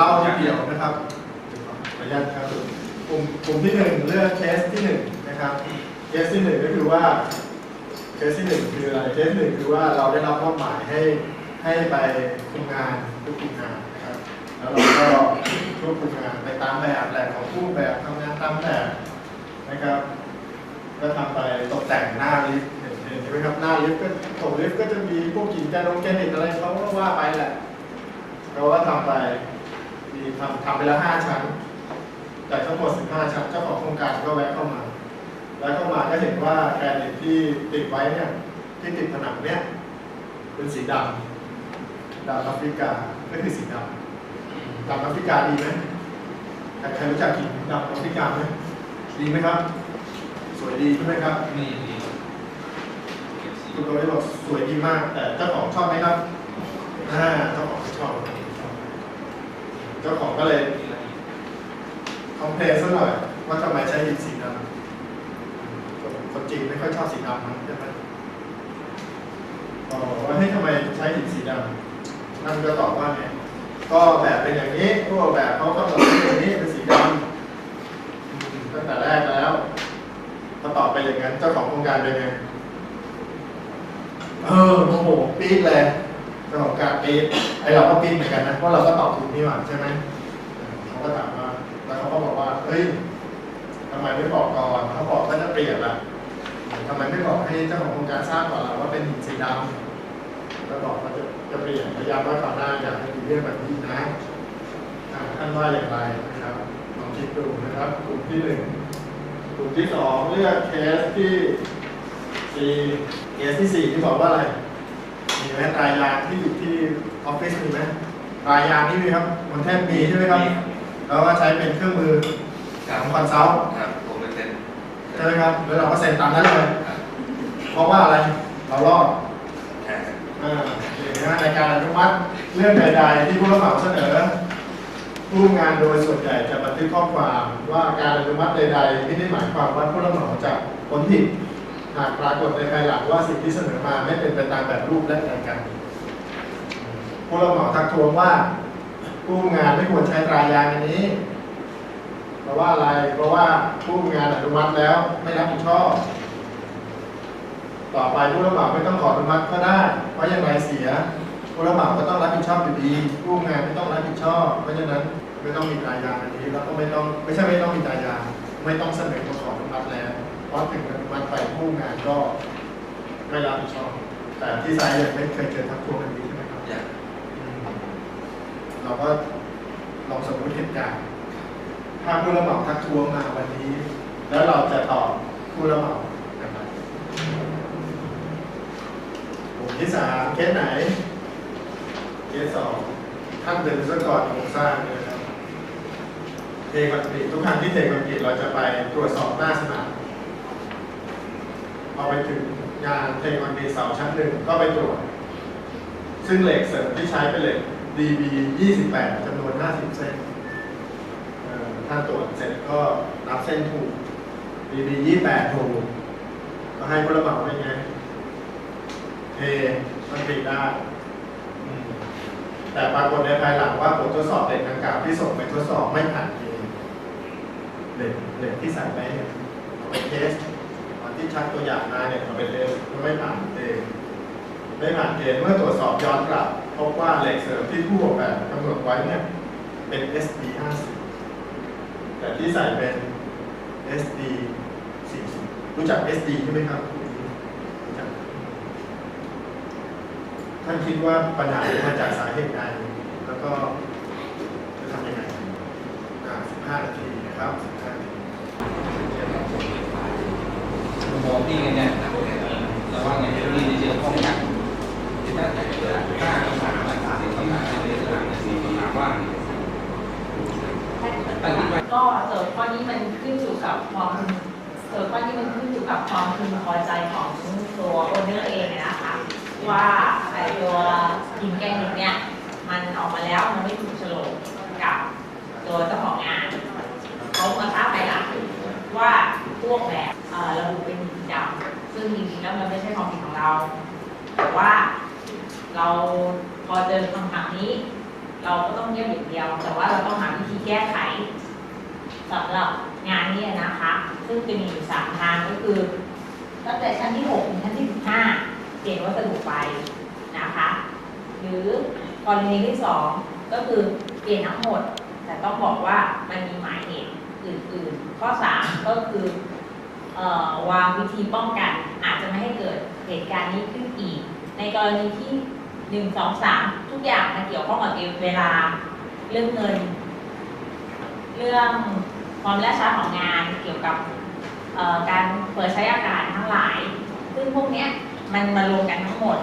เล่าทีเดี่ยวนะครับขออนุญาตครับกลุ่มกลุ่มที่หนึ่งเลือกเคสที่หนึ่งนะครับเคสที่หนึ่งก็คือว่าเคสที่หนึ่งคืออะไรเคสหนึ่งคือว่าเราได้รับมอบหมายให้ให้ไปคุมงานควบคุมงานนะครับแล้วเราก็ควบคุมงานไปตามแบบแหล่ของผู้แบบทำงานตามแบบนะครับก็ทำไปตกแต่งหน้าลิฟต์เห็นเห็นใช่ไหมครับหน้าลิฟต์ก็โถลิฟต์ก็จะมีพวกกิ่งแกนงแกนิตอะไรเขาก็ว่าไปแหละเราก็ทำไป มีทำทำไปแล้วห้าชั้นจากทั้งหมดสิบห้าชั้นเจ้าของโครงการก็แวะเข้ามา แล้วเข้ามาก็เห็นว่าแกนนิตที่ติดไว้เนี่ยที่ติดผนังเนี่ยเป็นสีดำดำแอฟริกาก็คือสีดำดำแอฟริกาดีไหมใครใครรู้จักกิ่งดำแอฟริกาไหมดีไหมครับ สวยดีใช่ไหมครับนี่นี่คุณโรยบอกสวยดีมาก แต่เจ้าของชอบไหมครับอ่าเจ้าของไม่ชอบ เจ้าของก็เลยคอมเพลนซะหน่อยว่าทำไมใช้หินสีดำคนจริงไม่ค่อยชอบสีดำนะใช่ไหมอ๋อว่าให้ทำไมใช้หินสีดำนั่นก็ตอบว่าไงก็แบบเป็นอย่างนี้พวกแบบเขาก็บอกเป็นอย่างนี้เป็นสีดำตั้งแต่แรกแล้วพอตอบไปอย่างนั้นเจ้าของโครงการเป็นไงเออโมโหปี๊ดเลยเจ้าของการปี๊ด ไอเราก็ปี๊ดเหมือนกันนะเพราะเราก็ตอบถูกนี่หว่าใช่ไหมเขาก็ถามว่า แล้วเขาก็บอกว่าเฮ้ยทำไมไม่บอกก่อนเขาบอกก็จะเปลี่ยนละทำไมไม่บอกให้เจ้าของโครงการทราบก่อนล่ะว่าเป็นหินสีดำแล้วบอกว่าจะจะเปลี่ยนพยายามว่าคราวหน้าอยากให้มีเรื่องแบบนี้นะท่านว่าอย่างไรนะครับลองคิดดูนะครับ กลุ่มที่หนึ่งกลุ่มที่สองเลือกเคสที่สี่เคสที่สี่ที่บอกว่าอะไร มีไหมรายยางที่อยู่ที่ออฟฟิศมีไหมรายยางนี่มีครับมันแทบมีใช่ไหมครับ แล้วก็ใช้เป็นเครื่องมือครับของคอนซัลท์ครับผมเป็นเซ็นใช่ไหมครับแล้วเราก็เซ็นตามนั้นเลยครับเพราะว่าอะไรเรารอดใช่ครับอ่าอย่างนี้ในการอนุมัติเรื่องใด ๆ ที่ผู้รับเหมาเสนอผู้ร่วมงานโดยส่วนใหญ่จะบันทึกข้อความว่าการอนุมัติใด ๆ ไม่ได้หมายความว่าผู้รับเหมาจะผลผิด หากปรากฏในภายหลังว่าสิ่งที่เสนอมาไม่เป็นไปตามแบบรูปและรายการผู้รับเหมาทักท้วงว่าผู้ร่วมงานไม่ควรใช้ตรายางอันนี้เพราะว่าอะไรเพราะว่าผู้ร่วมงานอนุมัติแล้วไม่รับผิดชอบ ต่อไปผู้รับเหมาไม่ต้องขออนุมัติก็ได้ เพราะอย่างไรเสียผู้รับเหมาก็ต้องรับผิดชอบอยู่ดีผู้ร่วมงานไม่ต้องรับผิดชอบ เพราะฉะนั้นไม่ต้องมีตรายางอันนี้ แล้วก็ไม่ต้องไม่ใช่ไม่ต้องมีตรายางไม่ต้องเสนอมาขออนุมัติแล้ว พราะถึงอนุมัติไปผู้ร่วมงานก็ไม่รับผิดชอบ แต่ที่ไซต์ยังไม่เคยเจอทักท้วงอันนี้ใช่ไหมครับอยากเราก็ลองสมมติเหตุการณ์ถ้าผู้รับเหมาทักท้วงมาวันนี้ แล้วเราจะตอบผู้รับเหมาอย่างไรกลุ่มที่สามเคสไหนเคสสองท่านเป็นวิศวกรโครงสร้างเนี่ยนะครับเทคอนกรีตทุกครั้งที่เทคอนกรีตเราจะไปตรวจสอบหน้าสนามพ อไปถึงงานเทคอนกรีเสาชั้นหนึ่งก็ไปตรวจ ซึ่งเหล็กเสริมที่ใช้เป็นเหล็ก DB 28จำนวน 50 เส้นถ้าตรวจเสร็จก็นับเส้นถูก DB 28ถูกก็ให้ผู้รับเหมาเป็นไงเทมันติดได้ แต่ปรากฏในภายหลังว่าผลทดสอบเหล็กดังกล่าวที่ส่งไปทดสอบไม่ผ่านเกณฑ์เหล็กเหล็กที่ใส่ไปเนี่ยเอาไปเทส ที่ชักตัวอย่างมาเนี่ยเอาไปเทสก็ไม่ผ่านเกณฑ์ไม่ผ่านเกณฑ์เมื่อตรวจสอบย้อนกลับพบว่าเหล็กเสริมที่ผู้ออกแบบกำหนดไว้เนี่ยเป็น SD 50แต่ที่ใส่เป็น SD 40รู้จัก SD ใช่ไหมครับท่านคิดว่าปัญหามาจากสาเหตุใดแล้วก็จะทำยังไงอ่า15นาทีนะครับ15นาที มองที่กันเนี่ยระว่าไงที่จะเจอข้องกันที่ถ้าถ้าคำถามอะไรสิ่คำถามในเรื่องนสิ่งคำถามว่าตั้งคิดว่าก็โจทย์ข้อนี้มันขึ้นอยู่กับความโจทย์ข้อนี้มันขึ้นอยู่กับความพึงพอใจของตัวโอเนอร์เองนะคะว่าไอตัวหินแกนหินเนี่ยมันออกมาแล้วมันไม่ถูกโฉลกกับตัวเจ้าของงานเขามาท้าไปลังว่าพวกแบบระบุเป็นหินดำ ซึ่งจริงๆแล้วมันไม่ใช่ความผิดของเรา แต่ว่าเราพอเจอคำถามนี้ เราก็ต้องเงียบอย่างเดียว แต่ว่าเราต้องหาวิธีแก้ไขสำหรับงานนี้นะคะ ซึ่งจะมีอยู่สามทางก็คือตั้งแต่ชั้นที่หกถึงชั้นที่สิบห้าเปลี่ยนวัสดุไปนะคะ หรือกรณีที่สองก็คือเปลี่ยนทั้งหมด แต่ต้องบอกว่ามันมีหมายเหตุอื่นๆ ข้อสามก็คือเอ่อ วางวิธีป้องกัน อาจจะไม่ให้เกิดเหตุการณ์นี้ขึ้นอีก ในกรณีที่หนึ่งสองสามทุกอย่างมันเกี่ยวข้องกับเวลาเรื่องเงิน เรื่องความล่าช้าของงานเกี่ยวกับการเปิดใช้อากาศทั้งหลาย ซึ่งพวกนี้มันมารวมกันทั้งหมด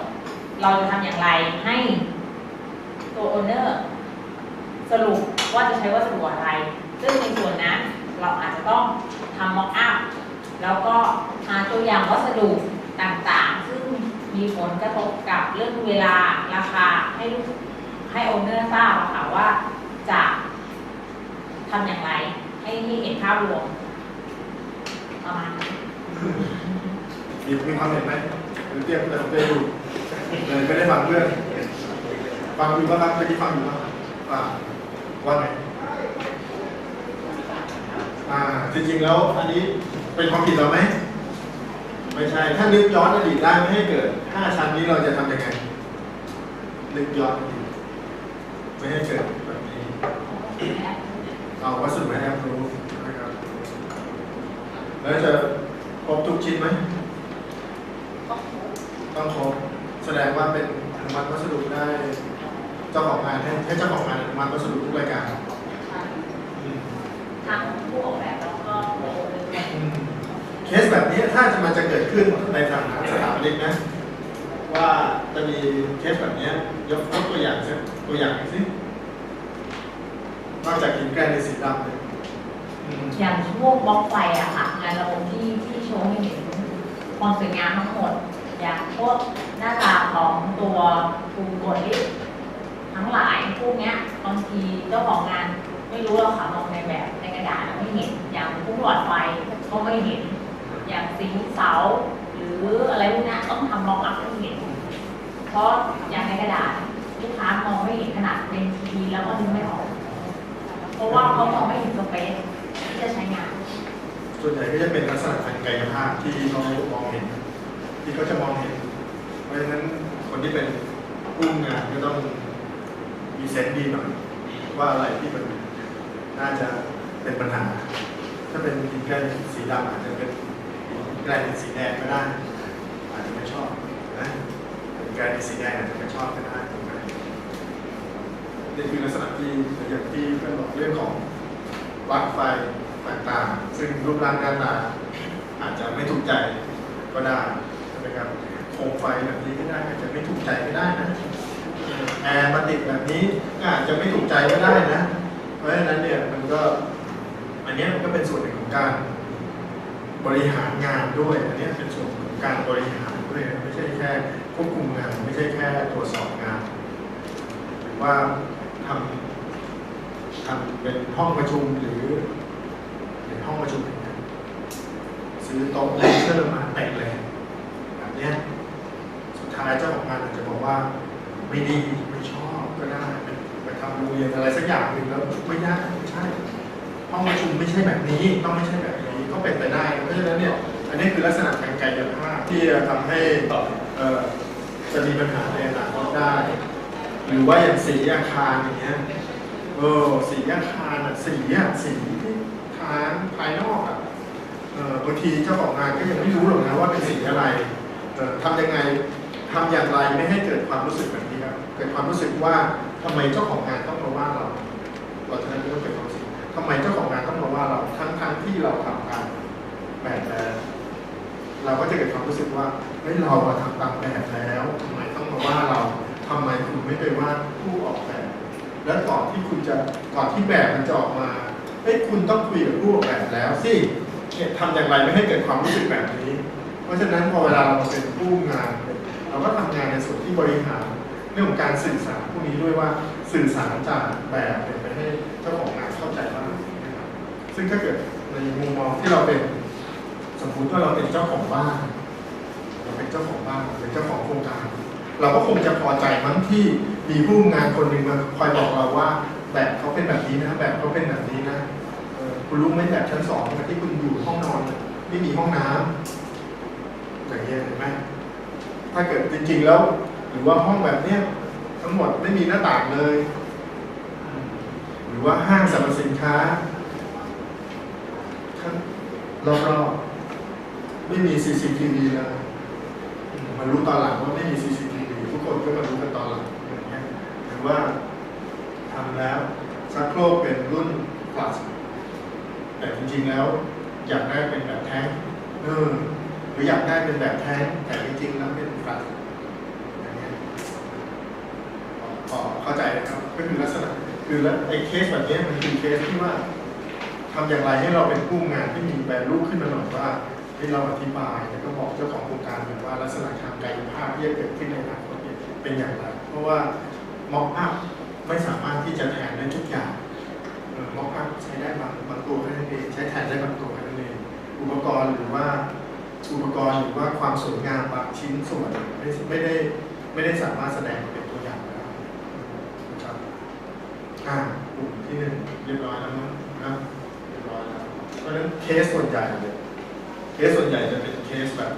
เราจะทำอย่างไรให้ตัวโอนเนอร์สรุปว่าจะใช้วัสดุอะไร ซึ่งในส่วนนั้นเราอาจจะต้องทำม็อกอัพ แล้วก็หาตัวอย่างวัสดุต่างๆ ซึ่งมีผลกระทบกับเรื่องเวลาราคาให้ลูกให้โอนเนอร์ทราบค่ะว่าจะทำอย่างไร ให้ให้เห็นภาพรวมประมาณนี้มีมีความเห็นไหมเตรียมแต่เตรียมอยู่เลยไม่ได้ฟังเพื่อนฟังอยู่ป่ะครับเมื่อกี้ฟังอยู่ป่ะอ่าว่าไงอ่าจริงๆแล้วอันนี้ เป็นความผิดเราไหมไม่ใช่ ถ้านึกย้อนอดีตได้ไม่ให้เกิดห้าชั้นนี้เราจะทำยังไงนึกย้อนอดีตไม่ให้เกิดแบบนี้เอาวัสดุให้แอปรู้นะครับแล้วจะครบทุกชิ้นไหมต้องครบแสดงว่าเป็นอนุมัติวัสดุได้เจ้าของงานให้ให้เจ้าของงานอนุมัติวัสดุทุกรายการทั้งผู้ออกแบบ เคสแบบนี้ถ้าจะมันจะเกิดขึ้นในฐานสถาปนิกนะ ว่าจะมีเคสแบบนี้ยกยกตัวอย่างสักตัวอย่างสินอกจากหินแกรนิตสีดำเนี่ยอย่างพวกบล็อกไฟอะค่ะงานระบบที่ที่โชว์ให้เห็นความสวยงามทั้งหมด อย่างพวกหน้าตาของตัวปูกดลิฟต์ทั้งหลายพวกเนี้ยบางทีเจ้าของงานไม่รู้เราค่ะมองในแบบในกระดาษไม่เห็นอย่างพวกหลอดไฟก็ไม่เห็น อย่างสีเสาหรืออะไรพวกนี้ต้องทำมองอัพให้เห็น เพราะอย่างในกระดาษลูกค้ามองไม่เห็นขนาดเป็นทีวีแล้วก็นึกไม่ออก เพราะว่าเขามองไม่เห็นสเปซที่จะใช้งาน ส่วนใหญ่ก็จะเป็นลักษณะทางกายภาพที่เขามองเห็น ที่เขาจะมองเห็น เพราะฉะนั้นคนที่เป็นผู้งานก็ต้องมีเซนส์ดีหน่อยว่าอะไรที่มันน่าจะเป็นปัญหา ถ้าเป็นหินแกรนิตสีดำอาจจะเป็น หินแกรนิตสีแดงก็ได้อาจจะไม่ชอบนะหินแกรนิตสีแดงอาจจะไม่ชอบก็ได้ถูกไหมนี่คือลักษณะที่อย่างที่เพื่อนบอกเรื่องของปลั๊กไฟต่างๆ ซึ่งรูปร่างหน้าตาอาจจะไม่ถูกใจก็ได้ใช่ไหมครับโคมไฟแบบนี้ก็ได้อาจจะไม่ถูกใจก็ได้นะแอร์มาติดแบบนี้ก็อาจจะไม่ถูกใจก็ได้นะ เพราะฉะนั้นเนี่ยมันก็อันนี้มันก็เป็นส่วนหนึ่งของการ บริหารงานด้วยอันนี้เป็นส่วนของการบริหารด้วยไม่ใช่แค่ควบคุมงานไม่ใช่แค่ตรวจสอบงานหรือว่าทำทำเป็นห้องประชุมหรือหรือห้องประชุมซื้อโต๊ะเลเซอร์มาเต็มเลยแบบนี้สุดท้ายเจ้าของงานอาจจะบอกว่าไม่ดีไม่ชอบก็ได้ไปไปทำโรงเรียนอะไรสักอย่างหนึ่งแล้วไม่ได้ไม่ใช่ห้องประชุมไม่ใช่แบบนี้ต้องไม่ใช่แบบนี้ ก็เป็นไปได้ เพราะฉะนั้นเนี่ยอันนี้คือลักษณะทางกายภาพที่จะทำให้ต่อจะมีปัญหาในอนาคตได้ หรือว่าอย่างสีอาคารอย่างเงี้ยเออสีอาคารอะสีอะสีที่ทางภายนอกอะเออบางทีเจ้าของงานก็ยังไม่รู้หรอกนะว่าเป็นสีอะไรเออทำยังไงทำอย่างไรไม่ให้เกิดความรู้สึกแบบนี้ครับเกิดความรู้สึกว่าทำไมเจ้าของงานต้องมาว่าเราเราจะนั้นก็เกิดความรู้สึกทำไมเจ้าของงานต้องมาว่าเราทั้งทั้งที่เราทำการแบบแล้ว เราก็จะเกิดความรู้สึกว่าเฮ้ยเราทำตามแบบแล้วทำไมต้องมาว่าเราทำไมคุณไม่ไปว่าผู้ออกแบบ แล้วก่อนที่คุณจะก่อนที่แบบมันจะออกมาเฮ้ยคุณต้องคุยกับผู้ออกแบบแล้วสิเนี่ยทำอย่างไรไม่ให้เกิดความรู้สึกแบบนี้ เพราะฉะนั้นพอเวลาเราเป็นผู้งาน เราก็ทำงานในส่วนที่บริหารเรื่องของการสื่อสารพวกนี้ด้วยว่าสื่อสารจากแบบเนี่ยไปให้เจ้าของงานเข้าใจบ้างนะครับซึ่งถ้าเกิดในมุมมองที่เราเป็น สมมติว่าเราเป็นเจ้าของบ้านเราเป็นเจ้าของบ้านเป็นเจ้าของโครงการ เราก็คงจะพอใจมั้งที่มีผู้งานคนหนึ่งมาคอยบอกเราว่า แบบเขาเป็นแบบนี้นะ แบบเขาเป็นแบบนี้นะคุณรู้ไหมแบบชั้นสองที่คุณอยู่ห้องนอนไม่มีห้องน้ำอย่างเงี้ยเห็นไหมถ้าเกิดจริงๆแล้ว หรือว่าห้องแบบเนี้ยทั้งหมดไม่มีหน้าต่างเลย หรือว่าห้างสรรพสินค้าข้งรอบๆ ไม่มี CCTV เลยมารู้ตอนหลังว่าไม่มี CCTV ทุกคนก็มารู้กันตอนหลังอย่างเงี้ยหรือว่าทำแล้วชักโครกเป็นรุ่น plus แต่จริงๆแล้ว อยากได้เป็นแบบแท้งเออหรืออยากได้เป็นแบบแท้งแต่จริงๆแล้วเป็น plus อย่างเงี้ยพอเข้าใจนะครับก็คือลักษณะคือแล้วไอ้เคสแบบนี้มันคือเคสที่ว่าทำอย่างไรให้เราเป็นผู้งานที่มีแบรนด์รูปขึ้นมาหน่อยว่า ให้เราอธิบายแล้วก็บอกเจ้าของโครงการหน่อยว่าลักษณะทางกายภาพที่จะเกิดขึ้นในอนาคตเป็นอย่างไร เพราะว่าม็อกอัพไม่สามารถที่จะแทนได้ทุกอย่างม็อกอัพใช้ได้บางบางตัวแค่นั้นเองใช้แทนได้บางตัวแค่นั้นเองอุปกรณ์หรือว่าอุปกรณ์หรือว่าความสวยงามบางชิ้นส่วนไม่ไม่ได้ไม่ได้สามารถแสดงเป็นตัวอย่างได้นะครับอ่ากลุ่มที่หนึ่งเรียบร้อยแล้วมั้งนะเรียบร้อยแล้วเพราะฉะนั้นเคสส่วนใหญ่เนี่ย เคสส่วนใหญ่จะเป็นเคสแบบ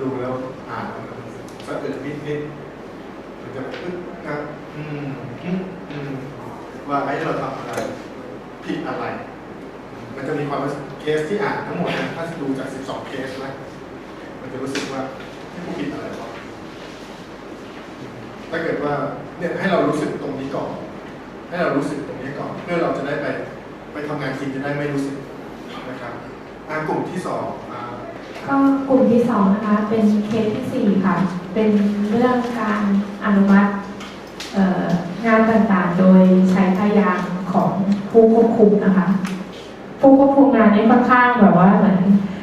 ดูแล้วอ่านแล้วมันสะอึกนิดนิดๆมันจะปึ๊บครับอืมอืมอืมว่าไอ้เราทำอะไรผิดอะไร มันจะมีความเคสที่อ่านทั้งหมดนะถ้าดูจาก 12 เคสนะมันจะรู้สึกว่าที่ผู้ผิดอะไรวะถ้าเกิดว่าเนี่ยให้เรารู้สึกตรงนี้ก่อน ให้เรารู้สึกตรงนี้ก่อน เพื่อเราจะได้ไป ไปทำงานจริงจะได้ไม่รู้สึกนะครับ กลุ่มที่สองก็กลุ่มที่สองนะคะ เป็นเคสที่สี่ค่ะ เป็นเรื่องการอนุมัติงานต่างๆ โดยใช้พยานของผู้ควบคุมนะคะ ผู้ควบคุมงานนี้ค่อนข้างแบบว่าเหมือน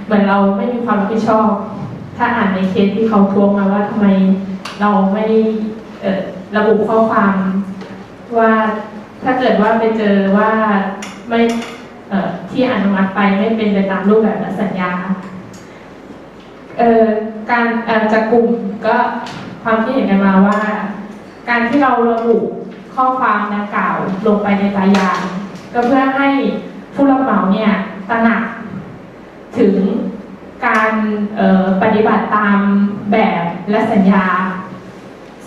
เหมือนเราไม่มีความรับผิดชอบ ถ้าอ่านในเคสที่เขาทวงมาว่าทำไมเราไม่ระบุข้อความว่าถ้าเกิดว่าไปเจอว่าไม่ ที่อนุมัติไปไม่เป็นไปตามรูปแบบและสัญญาการจากกลุ่มก็ความคิดเห็นกันมาว่า การที่เราระบุข้อความดังกล่าวลงไปในใบยานก็เพื่อให้ผู้รับเหมาเนี่ยตระหนักถึงการปฏิบัติตามแบบและสัญญา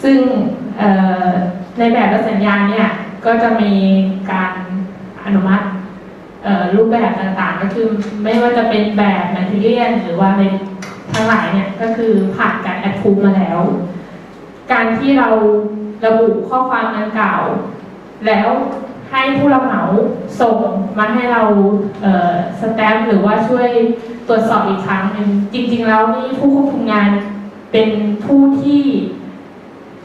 ซึ่งในแบบและสัญญาเนี่ยก็จะมีการอนุมัติ รูปแบบต่างๆ ก็คือไม่ว่าจะเป็นแบบแมทเทียลหรือว่าในทั้งหลายเนี่ยก็คือผ่านการแอดพูมาแล้ว การที่เราระบุข้อความดังกล่าวแล้วให้ผู้รับเหมาส่งมาให้เราเสแตมป์หรือว่าช่วยตรวจสอบอีกครั้งหนึ่งจริง ๆ แล้วนี่ผู้ควบคุมงานเป็นผู้ที่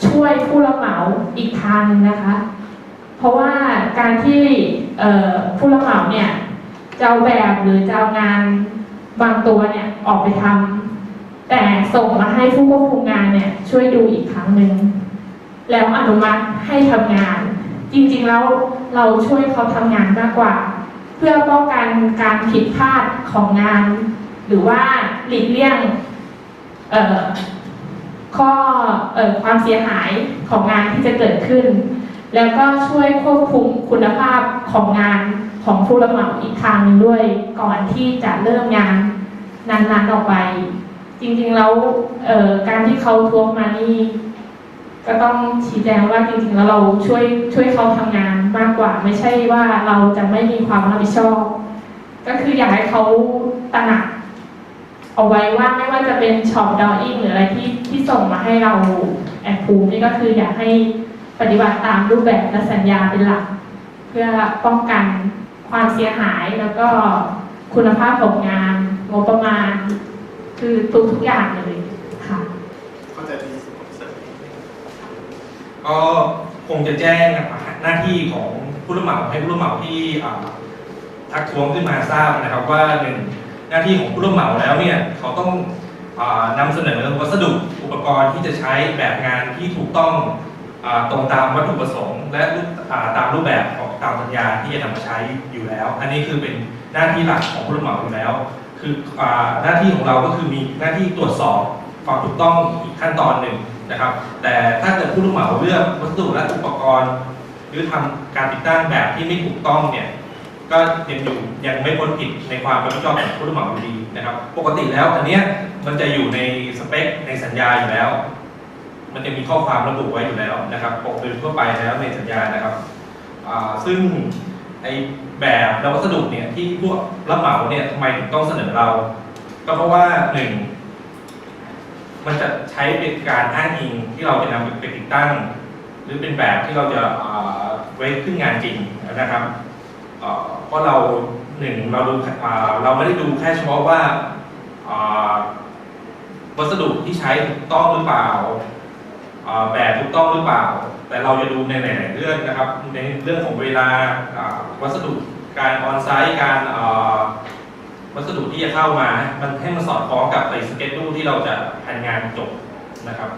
ช่วยผู้รับเหมาอีกทางหนึงนะคะ เพราะว่าการที่ผู้รับเหมาเนี่ยจะเอาแบบหรือจะเอางานบางตัวเนี่ยออกไปทำแต่ส่งมาให้ผู้ควบคุมงานเนี่ยช่วยดูอีกครั้งหนึ่งแล้วอนุมัติให้ทำงาน จริงๆแล้วเราช่วยเขาทำงานมากกว่า เพื่อป้องกันการผิดพลาดของงาน หรือว่าหลีกเลี่ยงข้ออความเสียหายของงานที่จะเกิดขึ้น แล้วก็ช่วยควบคุมคุณภาพของงานของผู้รับเหมาอีกทางหนึงด้วยก่อนที่จะเริ่มงานนั้นๆออกไป จริงๆแล้วการที่เขาทวงมานี่ก็ต้องชี้แจงว่าจริงๆแล้วเราช่วยช่วยเขาทำงานมากกว่า ไม่ใช่ว่าเราจะไม่มีความรับผิดชอบ ก็คืออยากให้เขาตระหนักเอาไว้ว่าไม่ว่าจะเป็นช็อปดออิ่งหรืออะไรที่ที่ส่งมาให้เราแอดพูนี่ก็คืออยากให้ ปฏิบัติตามรูปแบบและสัญญาเป็นหลัก เพื่อป้องกันความเสียหายแล้วก็คุณภาพของงานงบประมาณ คือทุกทุกอย่างเลยค่ะเข้าใจดีสุดของเสริมก็คงจะแจ้งหน้าที่ของผู้รับเหมาให้ผู้รับเหมาที่ทักท้วงขึ้นมาทราบนะครับว่าหนึ่งหน้าที่ของผู้รับเหมาแล้วเนี่ยเขาต้องอานำเสนอวัสดุอุปกรณ์ที่จะใช้แบบงานที่ถูกต้อง ตรงตามวัตถุประสงค์ และาตามรูปแบบของตามสัญญาที่จะนำมาใช้อยู่แล้ว อันนี้คือเป็นหน้าที่หลักของผู้รับเหมาอยู่แล้ว คืออหน้าที่ของเราก็คือมีหน้าที่ตรวจสอบความถูกต้องอีกขั้นตอนหนึ่งนะครับ แต่ถ้าเกิดผู้รับเหมาเลือกวัสดุและอุปกรณ์ หรือทำการติดตั้งแบบที่ไม่ถูกต้องเนี่ยก็ยังอยู่ยังไม่พ้นผิดในความรับผิดชอบของผู้รับเหมาอยู่ดีนะครับ ปกติแล้วอันเนี้ยมันจะอยู่ในสเปคในสัญญาอยู่แล้ว มันจะมีข้อความระบุไว้อยู่แล้วนะครับปกติทั่วไปแล้วในสัญญานะครับซึ่งไอแบบและวัสดุเนี่ยที่พวกรับเหมาเนี่ยทำไมถึงต้องเสนอเรา ก็เพราะว่าหนึ่งมันจะใช้เป็นการอ้างอิงที่เราจะนำไปติดตั้ง หรือเป็นแบบที่เราจะอ่าไว้ขึ้นงานจริงนะครับเพราะเราหนึ่งเราดูเราไม่ได้ดูแค่เฉพาะว่าวัสดุที่ใช้ถูกต้องหรือเปล่า แบบถูกต้องหรือเปล่า แต่เราจะดูในหลายๆเรื่องนะครับ ในเรื่องของเวลาวัสดุการออนไซต์การวัสดุที่จะเข้ามา มันให้มันสอดคล้องกับในสเก็ตดูที่เราจะแผนงานจบนะครับ